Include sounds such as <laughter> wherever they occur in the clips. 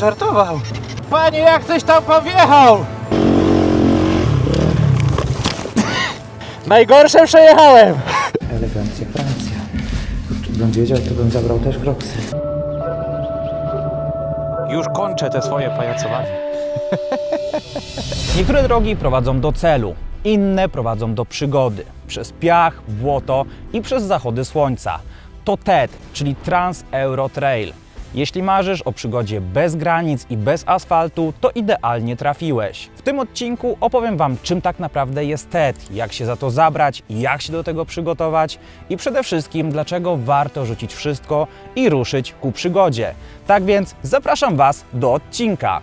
żartował. Panie, jak ktoś tam powjechał? Najgorsze przejechałem. Elegancja Francja. Gdybym wiedział, to bym zabrał też kroksy. Już kończę te swoje pajacowanie. Niektóre drogi prowadzą do celu, inne prowadzą do przygody. Przez piach, błoto i przez zachody słońca. To TED, czyli Trans Euro Trail. Jeśli marzysz o przygodzie bez granic i bez asfaltu, to idealnie trafiłeś. W tym odcinku opowiem Wam, czym tak naprawdę jest TED, jak się za to zabrać, jak się do tego przygotować i przede wszystkim, dlaczego warto rzucić wszystko i ruszyć ku przygodzie. Tak więc zapraszam Was do odcinka.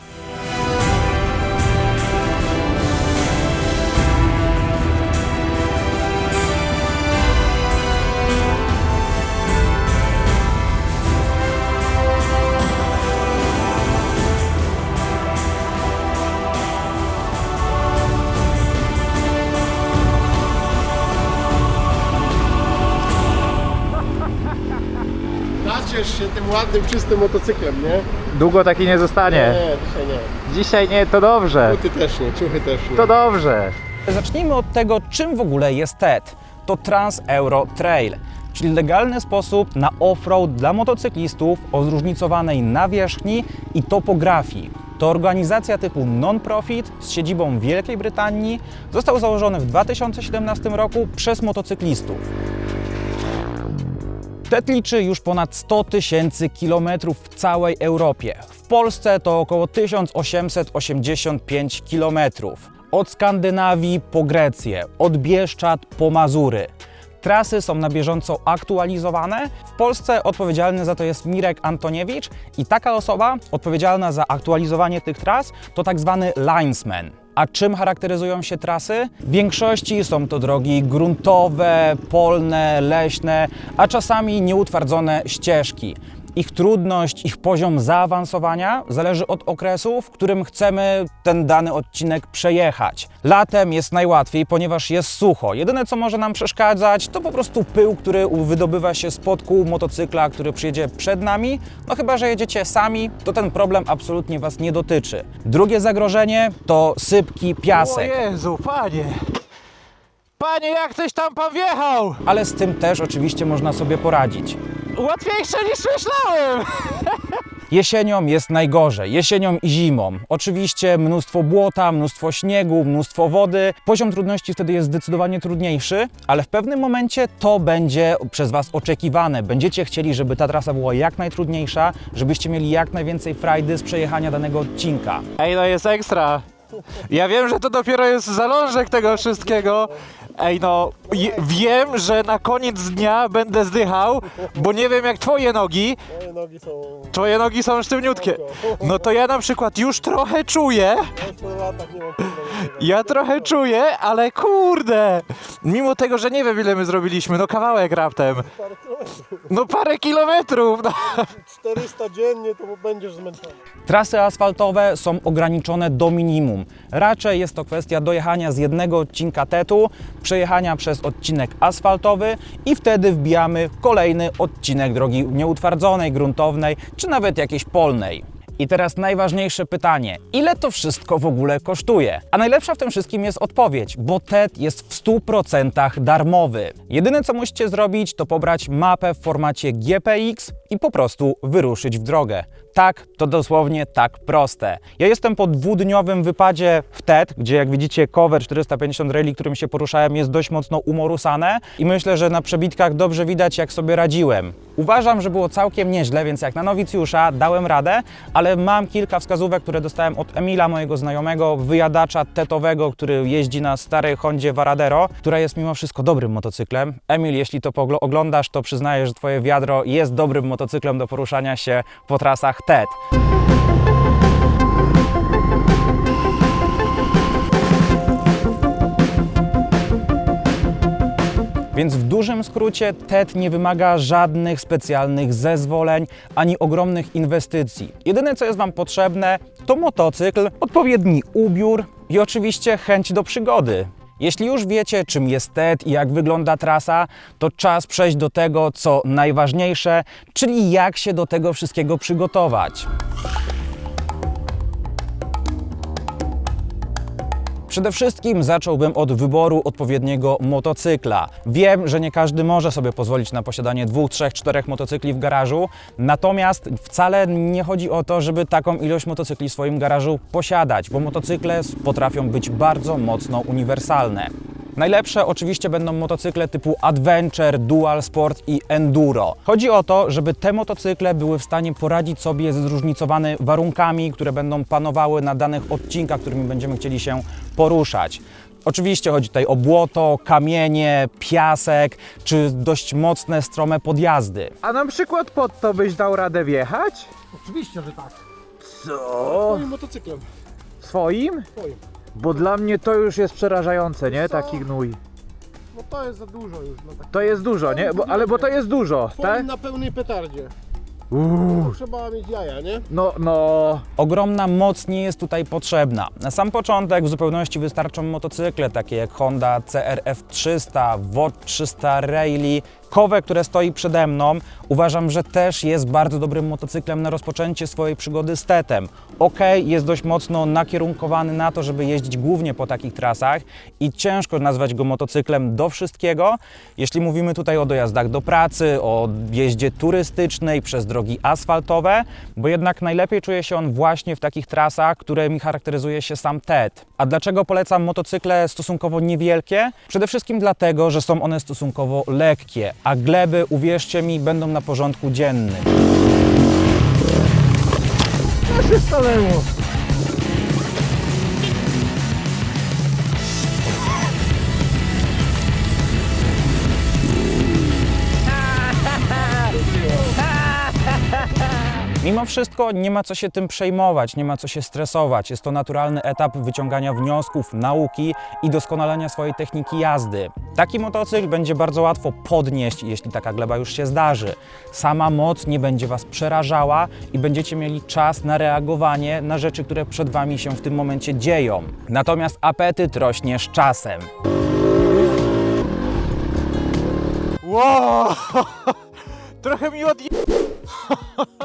Naciesz się tym ładnym, czystym motocyklem, nie? Długo taki nie zostanie. Nie, dzisiaj nie. Dzisiaj nie, to dobrze. Buty też nie, ciuchy też nie. To dobrze. Zacznijmy od tego, czym w ogóle jest TED. To Trans Euro Trail, czyli legalny sposób na off-road dla motocyklistów o zróżnicowanej nawierzchni i topografii. To organizacja typu non-profit z siedzibą w Wielkiej Brytanii. Został założony w 2017 roku przez motocyklistów. TED liczy już ponad 100 tysięcy kilometrów w całej Europie. W Polsce to około 1885 kilometrów. Od Skandynawii po Grecję, od Bieszczad po Mazury. Trasy są na bieżąco aktualizowane. W Polsce odpowiedzialny za to jest Mirek Antoniewicz i taka osoba odpowiedzialna za aktualizowanie tych tras to tak zwany linesman. A czym charakteryzują się trasy? W większości są to drogi gruntowe, polne, leśne, a czasami nieutwardzone ścieżki. Ich trudność, ich poziom zaawansowania zależy od okresu, w którym chcemy ten dany odcinek przejechać. Latem jest najłatwiej, ponieważ jest sucho. Jedyne co może nam przeszkadzać, to po prostu pył, który wydobywa się spod kół motocykla, który przyjedzie przed nami. No chyba, że jedziecie sami, to ten problem absolutnie Was nie dotyczy. Drugie zagrożenie to sypki, O piasek. Jezu, panie. Panie, jak ktoś tam powjechał? Ale z tym też oczywiście można sobie poradzić. Łatwiejsze niż myślałem. <laughs> Jesienią jest najgorzej, jesienią i zimą. Oczywiście mnóstwo błota, mnóstwo śniegu, mnóstwo wody. Poziom trudności wtedy jest zdecydowanie trudniejszy, ale w pewnym momencie to będzie przez Was oczekiwane. Będziecie chcieli, żeby ta trasa była jak najtrudniejsza, żebyście mieli jak najwięcej frajdy z przejechania danego odcinka. Ej, no jest ekstra. Ja wiem, że to dopiero jest zalążek tego wszystkiego. Ej, no, je, wiem, że na koniec dnia będę zdychał, bo nie wiem jak twoje nogi. Moje nogi są... Twoje nogi są sztywniutkie. No to ja na przykład już trochę czuję, Ja po latach nie mam problemu. ja trochę czuję, ale kurde. Mimo tego, że nie wiem ile my zrobiliśmy, no kawałek raptem. Parę kilometrów. No parę kilometrów. No. 400 dziennie to będziesz zmęczony. Trasy asfaltowe są ograniczone do minimum. Raczej jest to kwestia dojechania z jednego odcinka tetu, przejechania przez odcinek asfaltowy i wtedy wbijamy kolejny odcinek drogi nieutwardzonej, gruntownej czy nawet jakiejś polnej. I teraz najważniejsze pytanie: ile to wszystko w ogóle kosztuje? A najlepsza w tym wszystkim jest odpowiedź, bo TED jest w 100% darmowy. Jedyne co musicie zrobić, to pobrać mapę w formacie GPX i po prostu wyruszyć w drogę. Tak, to dosłownie tak proste. Ja jestem po dwudniowym wypadzie w TED, gdzie jak widzicie cover 450 raili, którym się poruszałem, jest dość mocno umorusane i myślę, że na przebitkach dobrze widać, jak sobie radziłem. Uważam, że było całkiem nieźle, więc jak na nowicjusza dałem radę, ale mam kilka wskazówek, które dostałem od Emila, mojego znajomego, wyjadacza tetowego, który jeździ na starej Hondzie Varadero, która jest mimo wszystko dobrym motocyklem. Emil, jeśli to oglądasz, to przyznaję, że twoje wiadro jest dobrym motocyklem do poruszania się po trasach TED. Więc w dużym skrócie TED nie wymaga żadnych specjalnych zezwoleń ani ogromnych inwestycji. Jedyne co jest Wam potrzebne to motocykl, odpowiedni ubiór i oczywiście chęć do przygody. Jeśli już wiecie, czym jest TED i jak wygląda trasa, to czas przejść do tego, co najważniejsze, czyli jak się do tego wszystkiego przygotować. Przede wszystkim zacząłbym od wyboru odpowiedniego motocykla. Wiem, że nie każdy może sobie pozwolić na posiadanie dwóch, trzech, czterech motocykli w garażu, natomiast wcale nie chodzi o to, żeby taką ilość motocykli w swoim garażu posiadać, bo motocykle potrafią być bardzo mocno uniwersalne. Najlepsze oczywiście będą motocykle typu Adventure, Dual Sport i Enduro. Chodzi o to, żeby te motocykle były w stanie poradzić sobie ze zróżnicowanymi warunkami, które będą panowały na danych odcinkach, którymi będziemy chcieli się poruszać. Oczywiście chodzi tutaj o błoto, kamienie, piasek czy dość mocne, strome podjazdy. A na przykład pod to byś dał radę wjechać? Oczywiście, że tak. Co? Moim motocyklem. Swoim? Twoim. Bo dla mnie to już jest przerażające, nie? Taki gnój. No to jest za dużo już. No tak. To jest dużo, nie? Bo, ale bo to jest dużo, tak? na pełnej petardzie. Uuu. Trzeba mieć jaja, nie? No, no. Ogromna moc nie jest tutaj potrzebna. Na sam początek w zupełności wystarczą motocykle takie jak Honda CRF 300, WOD 300 Rally. Kowe, które stoi przede mną, uważam, że też jest bardzo dobrym motocyklem na rozpoczęcie swojej przygody z tetem. Ok, jest dość mocno nakierunkowany na to, żeby jeździć głównie po takich trasach i ciężko nazwać go motocyklem do wszystkiego. Jeśli mówimy tutaj o dojazdach do pracy, o jeździe turystycznej przez drogi asfaltowe, bo jednak najlepiej czuje się on właśnie w takich trasach, którymi charakteryzuje się sam TED. A dlaczego polecam motocykle stosunkowo niewielkie? Przede wszystkim dlatego, że są one stosunkowo lekkie, a gleby, uwierzcie mi, będą na porządku dziennym. Mimo wszystko nie ma co się tym przejmować, nie ma co się stresować. Jest to naturalny etap wyciągania wniosków, nauki i doskonalenia swojej techniki jazdy. Taki motocykl będzie bardzo łatwo podnieść, jeśli taka gleba już się zdarzy. Sama moc nie będzie Was przerażała i będziecie mieli czas na reagowanie na rzeczy, które przed Wami się w tym momencie dzieją. Natomiast apetyt rośnie z czasem. Wow! <laughs> Trochę mi odje...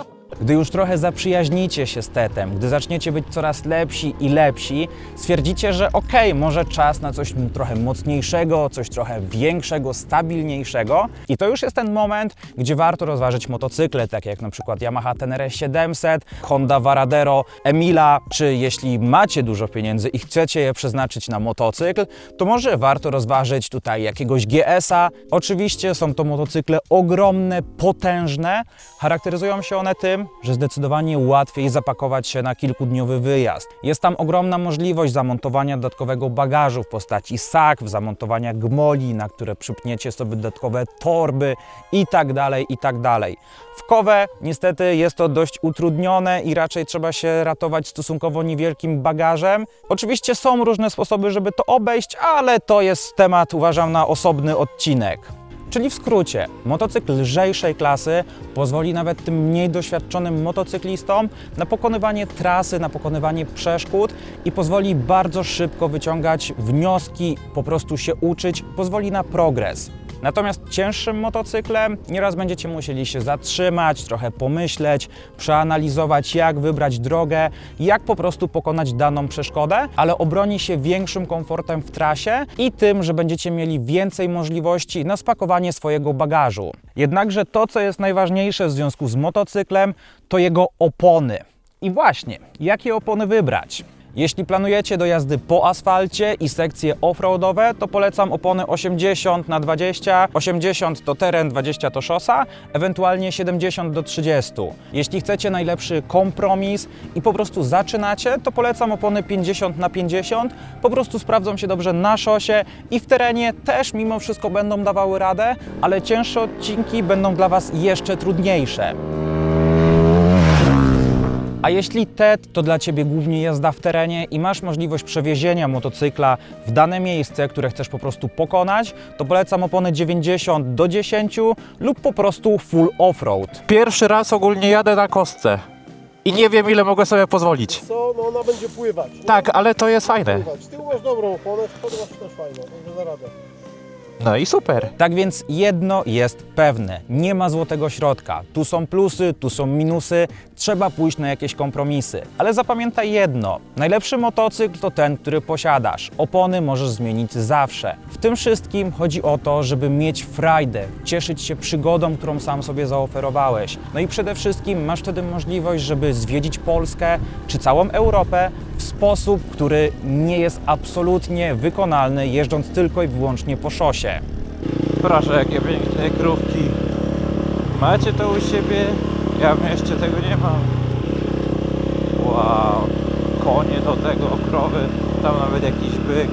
<laughs> Gdy już trochę zaprzyjaźnicie się z tetem, gdy zaczniecie być coraz lepsi i lepsi, stwierdzicie, że okej, może czas na coś trochę mocniejszego, coś trochę większego, stabilniejszego. I to już jest ten moment, gdzie warto rozważyć motocykle, takie jak na przykład Yamaha Tenere 700, Honda Varadero Emila, czy jeśli macie dużo pieniędzy i chcecie je przeznaczyć na motocykl, to może warto rozważyć tutaj jakiegoś GS-a. Oczywiście są to motocykle ogromne, potężne. Charakteryzują się one tym, że zdecydowanie łatwiej zapakować się na kilkudniowy wyjazd. Jest tam ogromna możliwość zamontowania dodatkowego bagażu w postaci sak, zamontowania gmoli, na które przypniecie sobie dodatkowe torby i tak dalej, i tak. W Kowe niestety jest to dość utrudnione i raczej trzeba się ratować stosunkowo niewielkim bagażem. Oczywiście są różne sposoby, żeby to obejść, ale to jest temat uważam na osobny odcinek. Czyli w skrócie, motocykl lżejszej klasy pozwoli nawet tym mniej doświadczonym motocyklistom na pokonywanie trasy, na pokonywanie przeszkód i pozwoli bardzo szybko wyciągać wnioski, po prostu się uczyć, pozwoli na progres. Natomiast cięższym motocyklem nieraz będziecie musieli się zatrzymać, trochę pomyśleć, przeanalizować, jak wybrać drogę, jak po prostu pokonać daną przeszkodę, ale obroni się większym komfortem w trasie i tym, że będziecie mieli więcej możliwości na spakowanie swojego bagażu. Jednakże to, co jest najważniejsze w związku z motocyklem, to jego opony. I właśnie, jakie opony wybrać? Jeśli planujecie do jazdy po asfalcie i sekcje offroadowe, to polecam opony 80 na 20, 80 to teren, 20 to szosa, ewentualnie 70 do 30. Jeśli chcecie najlepszy kompromis i po prostu zaczynacie, to polecam opony 50 na 50. Po prostu sprawdzą się dobrze na szosie i w terenie też mimo wszystko będą dawały radę, ale cięższe odcinki będą dla Was jeszcze trudniejsze. A jeśli TED to dla Ciebie głównie jazda w terenie i masz możliwość przewiezienia motocykla w dane miejsce, które chcesz po prostu pokonać, to polecam opony 90 do 10 lub po prostu full off-road. Pierwszy raz ogólnie jadę na kostce. I nie wiem ile mogę sobie pozwolić. Co, no ona będzie pływać. Tak, ale to jest fajne. Pływać. Z tyłu masz dobrą oponę, z przodu masz też fajną, także da radę. No i super. Tak więc jedno jest pewne, nie ma złotego środka. Tu są plusy, tu są minusy, trzeba pójść na jakieś kompromisy. Ale zapamiętaj jedno, najlepszy motocykl to ten, który posiadasz. Opony możesz zmienić zawsze. W tym wszystkim chodzi o to, żeby mieć frajdę, cieszyć się przygodą, którą sam sobie zaoferowałeś. No i przede wszystkim masz wtedy możliwość, żeby zwiedzić Polskę czy całą Europę w sposób, który nie jest absolutnie wykonalny, jeżdżąc tylko i wyłącznie po szosie. Proszę, jakie piękne krówki. Macie to u siebie? Ja w mieście tego nie mam. Wow. Konie do tego, krowy. Tam nawet jakiś byk.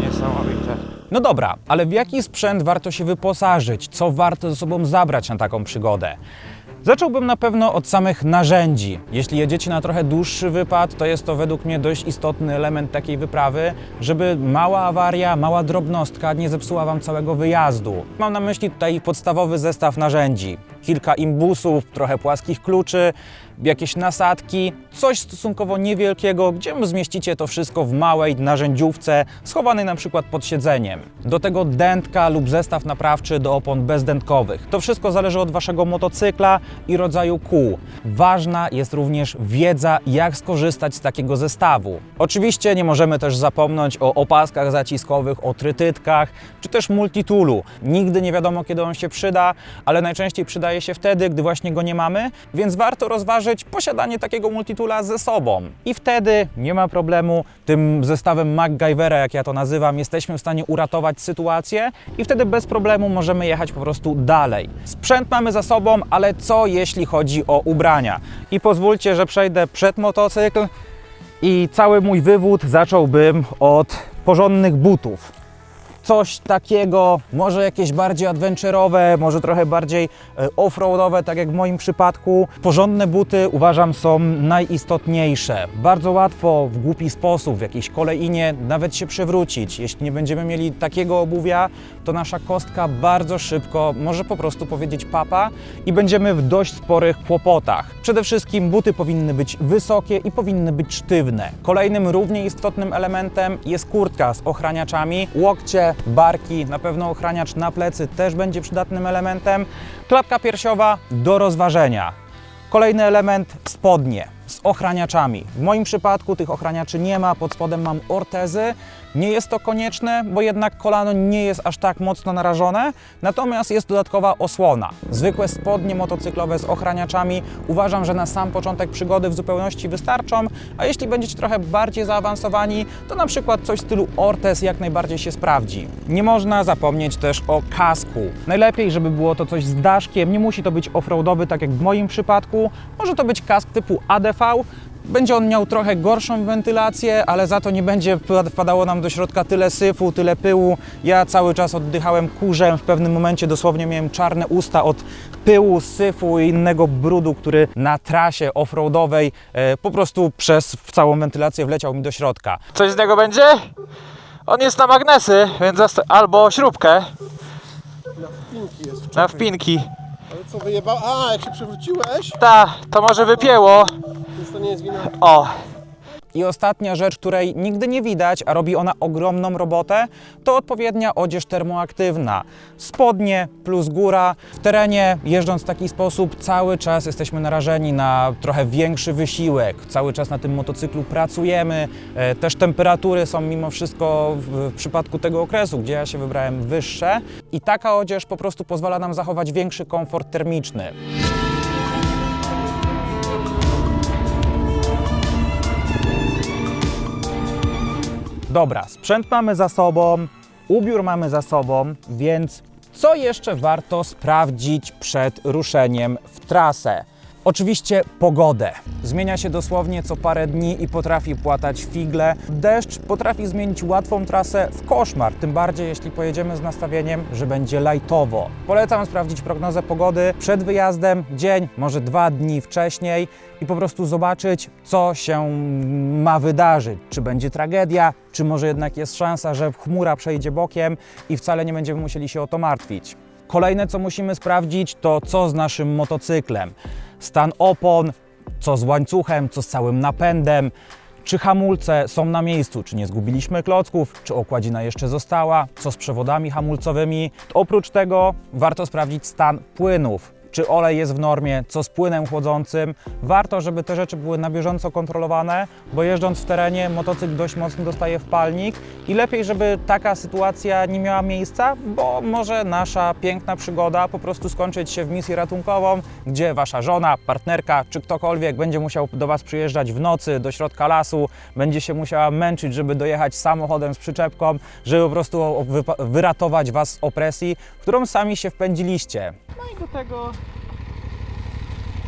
Niesamowite. No dobra, ale w jaki sprzęt warto się wyposażyć? Co warto ze sobą zabrać na taką przygodę? Zacząłbym na pewno od samych narzędzi. Jeśli jedziecie na trochę dłuższy wypad, to jest to według mnie dość istotny element takiej wyprawy, żeby mała awaria, mała drobnostka nie zepsuła Wam całego wyjazdu. Mam na myśli tutaj podstawowy zestaw narzędzi. Kilka imbusów, trochę płaskich kluczy, jakieś nasadki, coś stosunkowo niewielkiego, gdzie zmieścicie to wszystko w małej narzędziówce, schowanej na przykład pod siedzeniem. Do tego dętka lub zestaw naprawczy do opon bezdętkowych. To wszystko zależy od Waszego motocykla i rodzaju kół. Ważna jest również wiedza, jak skorzystać z takiego zestawu. Oczywiście nie możemy też zapomnieć o opaskach zaciskowych, o trytytkach, czy też multitoolu. Nigdy nie wiadomo, kiedy on się przyda, ale najczęściej przydaje się wtedy, gdy właśnie go nie mamy, więc warto rozważyć posiadanie takiego multitoola ze sobą. I wtedy nie ma problemu, tym zestawem MacGyvera, jak ja to nazywam, jesteśmy w stanie uratować sytuację i wtedy bez problemu możemy jechać po prostu dalej. Sprzęt mamy za sobą, ale co jeśli chodzi o ubrania? I pozwólcie, że przejdę przed motocykl i cały mój wywód zacząłbym od porządnych butów coś takiego, może jakieś bardziej adventurowe, może trochę bardziej e, offroadowe, tak jak w moim przypadku. Porządne buty uważam są najistotniejsze. Bardzo łatwo w głupi sposób, w jakiejś kolejinie nawet się przewrócić. Jeśli nie będziemy mieli takiego obuwia, to nasza kostka bardzo szybko może po prostu powiedzieć papa i będziemy w dość sporych kłopotach. Przede wszystkim buty powinny być wysokie i powinny być sztywne. Kolejnym równie istotnym elementem jest kurtka z ochraniaczami, łokcie, barki, na pewno ochraniacz na plecy też będzie przydatnym elementem. Klapka piersiowa do rozważenia. Kolejny element spodnie z ochraniaczami. W moim przypadku tych ochraniaczy nie ma, pod spodem mam ortezy. Nie jest to konieczne, bo jednak kolano nie jest aż tak mocno narażone, natomiast jest dodatkowa osłona. Zwykłe spodnie motocyklowe z ochraniaczami uważam, że na sam początek przygody w zupełności wystarczą, a jeśli będziecie trochę bardziej zaawansowani, to na przykład coś w stylu ortez jak najbardziej się sprawdzi. Nie można zapomnieć też o kasku. Najlepiej, żeby było to coś z daszkiem, nie musi to być offroadowy, tak jak w moim przypadku. Może to być kask typu ADV, będzie on miał trochę gorszą wentylację, ale za to nie będzie wpad- wpadało nam do środka tyle syfu, tyle pyłu. Ja cały czas oddychałem kurzem, w pewnym momencie dosłownie miałem czarne usta od pyłu, syfu i innego brudu, który na trasie offroadowej e, po prostu przez całą wentylację wleciał mi do środka. Coś z niego będzie? On jest na magnesy, więc albo śrubkę Pinki jest. na wpinki. Ale co wyjebał? A, jak się przewróciłeś, Ta, to może wypięło. Więc to nie jest wina. O, I ostatnia rzecz, której nigdy nie widać, a robi ona ogromną robotę, to odpowiednia odzież termoaktywna. Spodnie plus góra. W terenie, jeżdżąc w taki sposób, cały czas jesteśmy narażeni na trochę większy wysiłek. Cały czas na tym motocyklu pracujemy. E, Też temperatury są mimo wszystko w przypadku tego okresu, gdzie ja się wybrałem, wyższe. I taka odzież po prostu pozwala nam zachować większy komfort termiczny. Dobra, sprzęt mamy za sobą, ubiór mamy za sobą, więc co jeszcze warto sprawdzić przed ruszeniem w trasę? Oczywiście pogodę. Zmienia się dosłownie co parę dni i potrafi płatać figle. Deszcz potrafi zmienić łatwą trasę w koszmar, tym bardziej jeśli pojedziemy z nastawieniem, że będzie lajtowo. Polecam sprawdzić prognozę pogody przed wyjazdem, dzień, może dwa dni wcześniej i po prostu zobaczyć, co się ma wydarzyć. Czy będzie tragedia, czy może jednak jest szansa, że chmura przejdzie bokiem i wcale nie będziemy musieli się o to martwić. Kolejne, co musimy sprawdzić, to co z naszym motocyklem. Stan opon, co z łańcuchem, co z całym napędem, czy hamulce są na miejscu, czy nie zgubiliśmy klocków, czy okładzina jeszcze została, co z przewodami hamulcowymi. Oprócz tego warto sprawdzić stan płynów. Czy olej jest w normie, co z płynem chłodzącym. Warto, żeby te rzeczy były na bieżąco kontrolowane, bo jeżdżąc w terenie motocykl dość mocno dostaje w palnik i lepiej, żeby taka sytuacja nie miała miejsca, bo może nasza piękna przygoda po prostu skończyć się w misję ratunkową, gdzie wasza żona, partnerka czy ktokolwiek będzie musiał do was przyjeżdżać w nocy do środka lasu, będzie się musiała męczyć, żeby dojechać samochodem z przyczepką, żeby po prostu wyratować was z opresji, w którą sami się wpędziliście. No i do tego...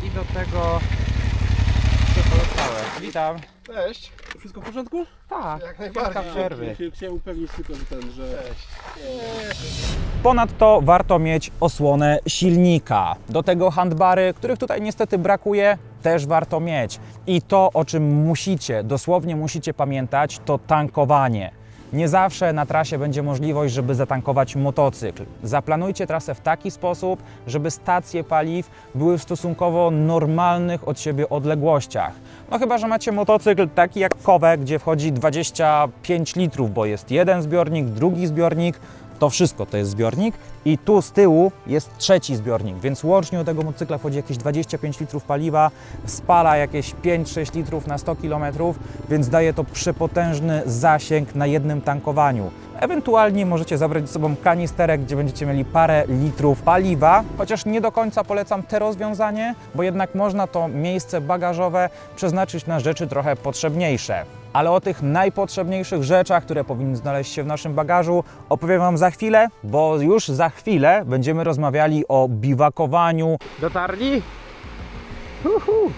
I do tego... Pozostałe. Witam. Cześć. Wszystko w porządku? Tak, Jak kilka najbardziej. przerwy. Chcia- Chciałem upewnić tylko, że ten, że... Cześć. Ponadto warto mieć osłonę silnika. Do tego handbary, których tutaj niestety brakuje, też warto mieć. I to, o czym musicie, dosłownie musicie pamiętać, to tankowanie. Nie zawsze na trasie będzie możliwość, żeby zatankować motocykl. Zaplanujcie trasę w taki sposób, żeby stacje paliw były w stosunkowo normalnych od siebie odległościach. No chyba, że macie motocykl taki jak Kowe, gdzie wchodzi 25 litrów, bo jest jeden zbiornik, drugi zbiornik, to wszystko to jest zbiornik i tu z tyłu jest trzeci zbiornik, więc łącznie do tego motocykla wchodzi jakieś 25 litrów paliwa, spala jakieś 5-6 litrów na 100 km, więc daje to przepotężny zasięg na jednym tankowaniu. Ewentualnie możecie zabrać ze sobą kanisterek, gdzie będziecie mieli parę litrów paliwa, chociaż nie do końca polecam te rozwiązanie, bo jednak można to miejsce bagażowe przeznaczyć na rzeczy trochę potrzebniejsze. Ale o tych najpotrzebniejszych rzeczach, które powinny znaleźć się w naszym bagażu, opowiem Wam za chwilę, bo już za chwilę będziemy rozmawiali o biwakowaniu Dotarli? Uhu.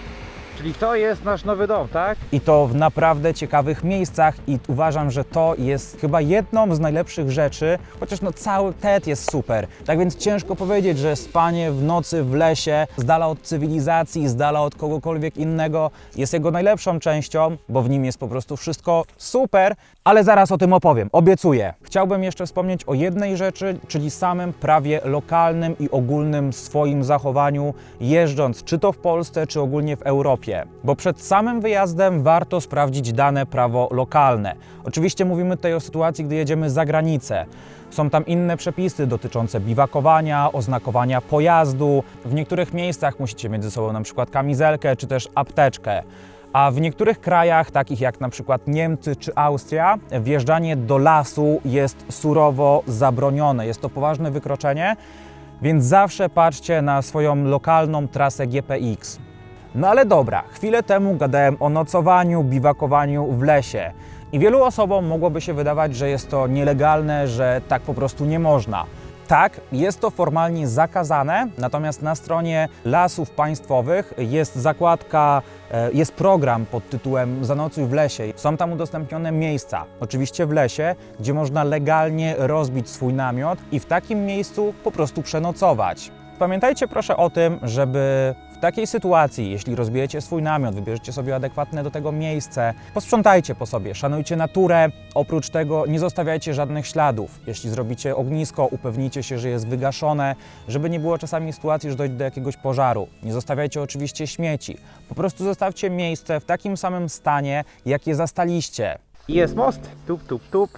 Czyli to jest nasz nowy dom, tak? i to w naprawdę ciekawych miejscach i uważam, że to jest chyba jedną z najlepszych rzeczy, chociaż no cały TED jest super. Tak więc ciężko powiedzieć, że spanie w nocy w lesie, z dala od cywilizacji, z dala od kogokolwiek innego jest jego najlepszą częścią, bo w nim jest po prostu wszystko super, ale zaraz o tym opowiem, obiecuję. Chciałbym jeszcze wspomnieć o jednej rzeczy, czyli samym prawie lokalnym i ogólnym swoim zachowaniu, jeżdżąc czy to w Polsce, czy ogólnie w Europie. Bo przed samym wyjazdem warto sprawdzić dane prawo lokalne. Oczywiście mówimy tutaj o sytuacji, gdy jedziemy za granicę. Są tam inne przepisy dotyczące biwakowania, oznakowania pojazdu. W niektórych miejscach musicie mieć ze sobą na przykład kamizelkę czy też apteczkę. A w niektórych krajach, takich jak na przykład Niemcy czy Austria, wjeżdżanie do lasu jest surowo zabronione. Jest to poważne wykroczenie, więc zawsze patrzcie na swoją lokalną trasę GPX. No ale dobra, chwilę temu gadałem o nocowaniu, biwakowaniu w lesie. I wielu osobom mogłoby się wydawać, że jest to nielegalne, że tak po prostu nie można. Tak, jest to formalnie zakazane, natomiast na stronie lasów państwowych jest zakładka, e, jest program pod tytułem Zanocuj w lesie. Są tam udostępnione miejsca, oczywiście w lesie, gdzie można legalnie rozbić swój namiot i w takim miejscu po prostu przenocować. Pamiętajcie proszę o tym, żeby takiej sytuacji, jeśli rozbijecie swój namiot, wybierzecie sobie adekwatne do tego miejsce, posprzątajcie po sobie, szanujcie naturę. Oprócz tego nie zostawiajcie żadnych śladów. Jeśli zrobicie ognisko, upewnijcie się, że jest wygaszone, żeby nie było czasami sytuacji, że dojdzie do jakiegoś pożaru. Nie zostawiajcie oczywiście śmieci. Po prostu zostawcie miejsce w takim samym stanie, jak je zastaliście. I jest most. Tup, tup, tup.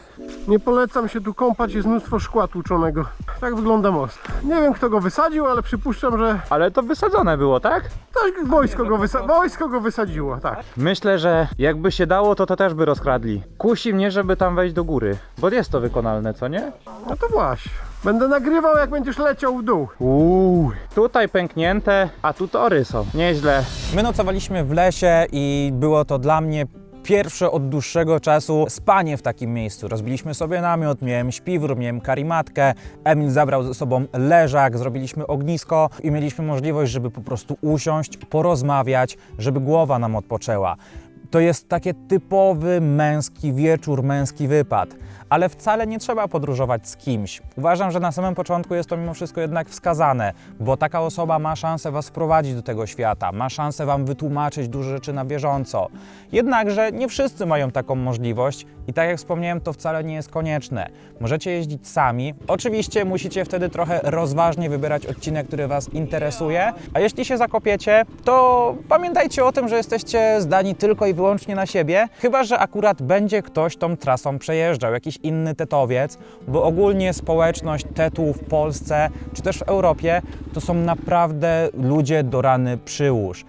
Nie polecam się tu kąpać, jest mnóstwo szkła tłuczonego. Tak wygląda most. Nie wiem kto go wysadził, ale przypuszczam, że Ale to wysadzone było, tak? tak wojsko go, wysa- wojsko go wysadziło, tak. Myślę, że jakby się dało, to to też by rozkradli. Kusi mnie, żeby tam wejść do góry. Bo jest to wykonalne, co nie? No to właśnie. Będę nagrywał jak będziesz leciał w dół. Uuu. Tutaj pęknięte, a tu tory są. Nieźle. My nocowaliśmy w lesie i było to dla mnie pierwsze od dłuższego czasu spanie w takim miejscu. Rozbiliśmy sobie namiot, miałem śpiwór, miałem karimatkę, Emil zabrał ze sobą leżak, zrobiliśmy ognisko i mieliśmy możliwość, żeby po prostu usiąść, porozmawiać, żeby głowa nam odpoczęła. To jest takie typowy męski wieczór, męski wypad, ale wcale nie trzeba podróżować z kimś. Uważam, że na samym początku jest to mimo wszystko jednak wskazane, bo taka osoba ma szansę Was wprowadzić do tego świata, ma szansę Wam wytłumaczyć duże rzeczy na bieżąco. Jednakże nie wszyscy mają taką możliwość i tak jak wspomniałem, to wcale nie jest konieczne. Możecie jeździć sami. Oczywiście musicie wtedy trochę rozważnie wybierać odcinek, który Was interesuje, a jeśli się zakopiecie, to pamiętajcie o tym, że jesteście zdani tylko i wyłącznie na siebie, chyba że akurat będzie ktoś tą trasą przejeżdżał, jakiś inny tetowiec, bo ogólnie społeczność tetu w Polsce czy też w Europie to są naprawdę ludzie do rany przyłóż.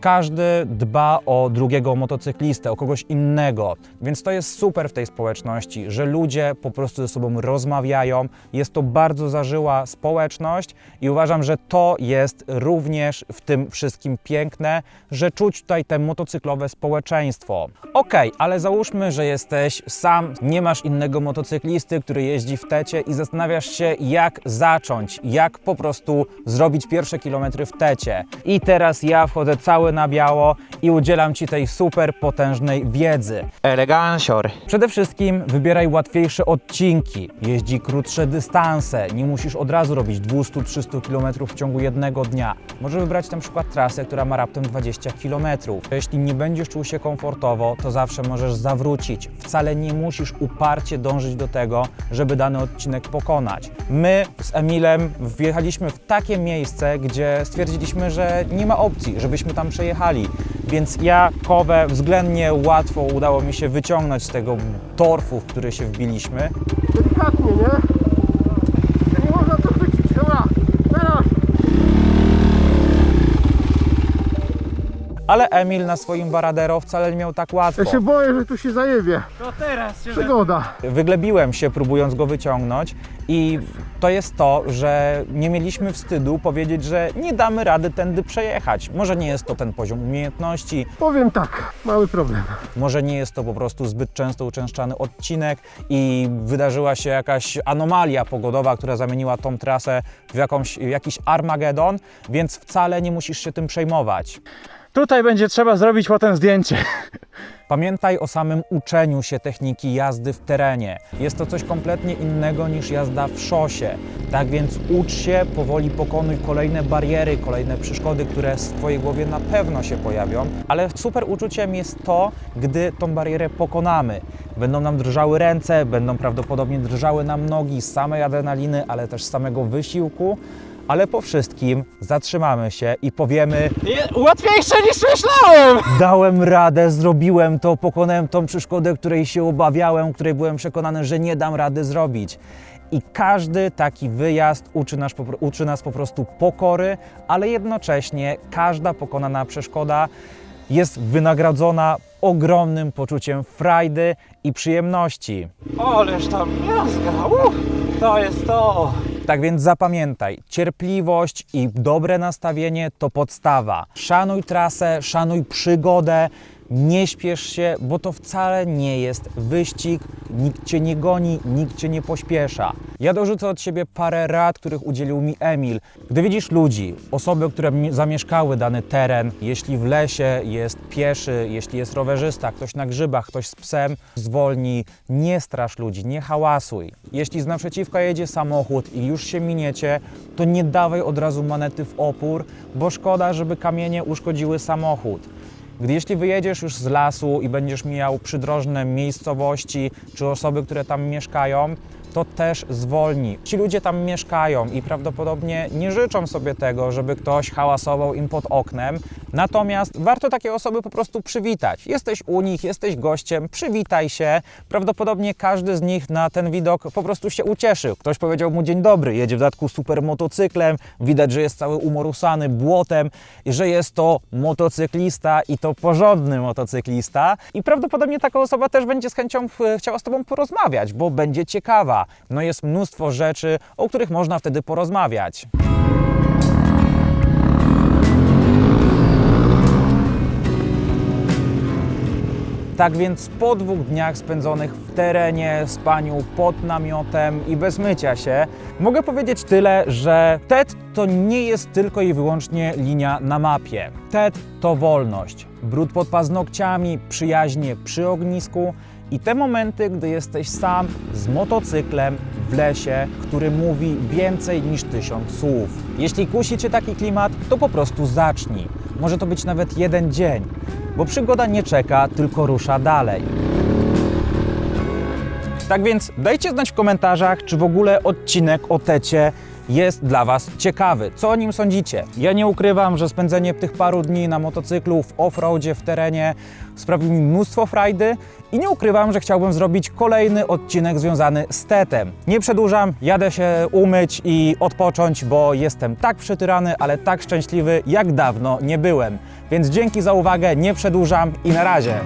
Każdy dba o drugiego motocyklistę, o kogoś innego, więc to jest super w tej społeczności, że ludzie po prostu ze sobą rozmawiają. Jest to bardzo zażyła społeczność i uważam, że to jest również w tym wszystkim piękne, że czuć tutaj te motocyklowe społeczeństwo. Okej, ale załóżmy, że jesteś sam, nie masz innego motocyklisty, który jeździ w tecie i zastanawiasz się, jak zacząć, jak po prostu zrobić pierwsze kilometry w tecie. I teraz ja wchodzę cały na biało i udzielam Ci tej super potężnej wiedzy. Elegancior. Przede wszystkim wybieraj łatwiejsze odcinki, jeździ krótsze dystanse, nie musisz od razu robić 200-300 km w ciągu jednego dnia. Możesz wybrać na przykład trasę, która ma raptem 20 km. Jeśli nie będziesz czuł się komfortowo, to zawsze możesz zawrócić. Wcale nie musisz uparcie dążyć do tego, żeby dany odcinek pokonać. My z Emilem wjechaliśmy w takie miejsce, gdzie stwierdziliśmy, że nie ma opcji, żebyśmy tam przejechali. Więc ja kowę względnie łatwo udało mi się wyciągnąć z tego torfu, w który się wbiliśmy. Delikatnie, nie można to chwycić. Dobra, teraz. Ale Emil na swoim Varadero wcale nie miał tak łatwo. Ja się boję, że tu się zajebie. To teraz się Przygoda. Wyglebiłem się próbując go wyciągnąć i to jest to, że nie mieliśmy wstydu powiedzieć, że nie damy rady tędy przejechać. Może nie jest to ten poziom umiejętności, Powiem tak, mały problem. może nie jest to po prostu zbyt często uczęszczany odcinek i wydarzyła się jakaś anomalia pogodowa, która zamieniła tą trasę w, jakąś, w jakiś Armagedon, więc wcale nie musisz się tym przejmować. Tutaj będzie trzeba zrobić potem zdjęcie. Pamiętaj o samym uczeniu się techniki jazdy w terenie. Jest to coś kompletnie innego niż jazda w szosie. Tak więc ucz się, powoli pokonuj kolejne bariery, kolejne przeszkody, które w Twojej głowie na pewno się pojawią, ale super uczuciem jest to, gdy tą barierę pokonamy. Będą nam drżały ręce, będą prawdopodobnie drżały nam nogi z samej adrenaliny, ale też z samego wysiłku, ale po wszystkim zatrzymamy się i powiemy: Łatwiejsze niż myślałem! Dałem radę, zrobiłem to, pokonałem tą przeszkodę, której się obawiałem, której byłem przekonany, że nie dam rady zrobić. I każdy taki wyjazd uczy nas, uczy nas po prostu pokory, ale jednocześnie każda pokonana przeszkoda jest wynagrodzona ogromnym poczuciem frajdy i przyjemności. Oleż tam miazga, uh, to jest to. Tak więc zapamiętaj, cierpliwość i dobre nastawienie to podstawa. Szanuj trasę, szanuj przygodę, nie śpiesz się, bo to wcale nie jest wyścig, nikt cię nie goni, nikt cię nie pośpiesza. Ja dorzucę od siebie parę rad, których udzielił mi Emil. Gdy widzisz ludzi, osoby, które mi- zamieszkały dany teren, jeśli w lesie jest pieszy, jeśli jest rowerzysta, ktoś na grzybach, ktoś z psem, zwolnij, nie strasz ludzi, nie hałasuj. Jeśli z naprzeciwka jedzie samochód i już się miniecie, to nie dawaj od razu manety w opór, bo szkoda, żeby kamienie uszkodziły samochód. Gdy jeśli wyjedziesz już z lasu i będziesz mijał przydrożne miejscowości czy osoby, które tam mieszkają, to też zwolni. Ci ludzie tam mieszkają i prawdopodobnie nie życzą sobie tego, żeby ktoś hałasował im pod oknem. Natomiast warto takie osoby po prostu przywitać. Jesteś u nich, jesteś gościem, przywitaj się. Prawdopodobnie każdy z nich na ten widok po prostu się ucieszył. Ktoś powiedział mu dzień dobry, jedzie w dodatku super motocyklem, widać, że jest cały umorusany błotem że jest to motocyklista i to porządny motocyklista. I prawdopodobnie taka osoba też będzie z chęcią e, chciała z Tobą porozmawiać, bo będzie ciekawa. No jest mnóstwo rzeczy, o których można wtedy porozmawiać. Tak więc po dwóch dniach spędzonych w terenie, spaniu pod namiotem i bez mycia się, mogę powiedzieć tyle, że TED to nie jest tylko i wyłącznie linia na mapie. TED to wolność, brud pod paznokciami, przyjaźnie przy ognisku i te momenty, gdy jesteś sam z motocyklem w lesie, który mówi więcej niż tysiąc słów. Jeśli kusi Cię taki klimat, to po prostu zacznij. Może to być nawet jeden dzień, bo przygoda nie czeka, tylko rusza dalej. Tak więc dajcie znać w komentarzach, czy w ogóle odcinek o Tecie jest dla Was ciekawy. Co o nim sądzicie? Ja nie ukrywam, że spędzenie tych paru dni na motocyklu w offroadzie, w terenie sprawiło mi mnóstwo frajdy i nie ukrywam, że chciałbym zrobić kolejny odcinek związany z Tetem. Nie przedłużam, jadę się umyć i odpocząć, bo jestem tak przytyrany, ale tak szczęśliwy, jak dawno nie byłem. Więc dzięki za uwagę, nie przedłużam i na razie.